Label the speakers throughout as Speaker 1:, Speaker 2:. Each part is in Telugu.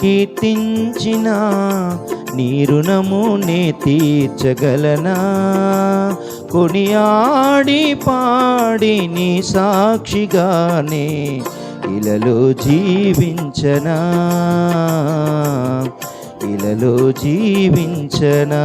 Speaker 1: కీర్తించిన నీ రుణము నే తీర్చగలనా? కొనియాడి పాడి నీ సాక్షిగానే ఇలలో జీవించనా? ఇలలో జీవించనా?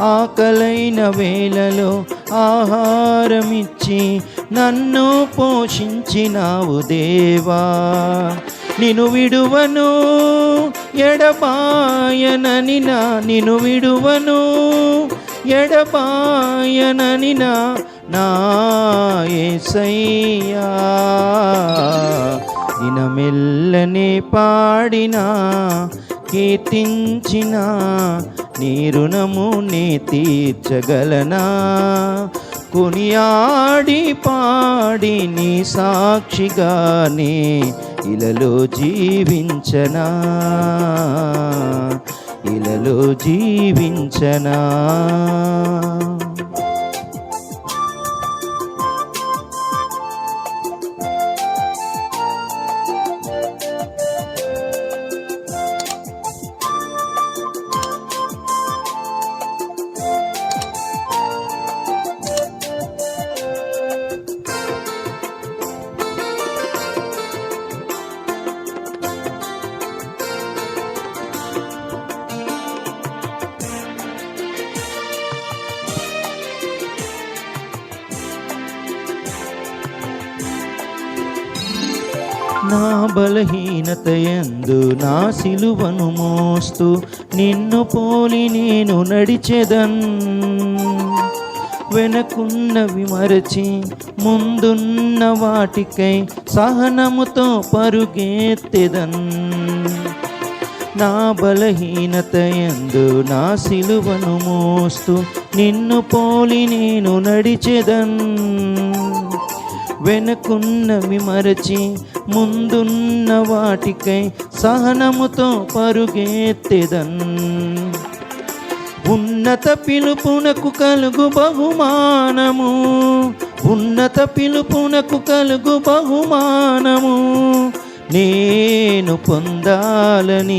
Speaker 1: ఆకలైన వేళలో ఆహారమిచ్చి నన్ను పోషించినావు దేవా. నిను విడువను ఎడబాయనని నా నిను విడువను ఎడబాయనని నా నాయసయ్యా దినమెల్లనే పాడినా కీర్తించిన నీ రుణము నీ తీర్చగలనా? కొనియాడి పాడి నీ సాక్షిగానే ఇలలో జీవించనా? ఇలలో జీవించనా? నా బలహీనత ఎందు నా సిలువను మోస్తూ నిన్ను పోలి నేను నడిచెదన్. వెనకున్నవి మరచి ముందున్న వాటికై సహనముతో పరుగెత్తెదన్. నా బలహీనత ఎందు నా సిలువను మోస్తూ నిన్ను పోలి నేను నడిచెదన్. వెనుకున్నవి మరచి ముందున్న వాటికై సహనముతో పరుగెత్తెదన్. ఉన్నత పిలుపునకు కలుగు బహుమానము. ఉన్నత పిలుపునకు కలుగు బహుమానము. నేను పొందాలని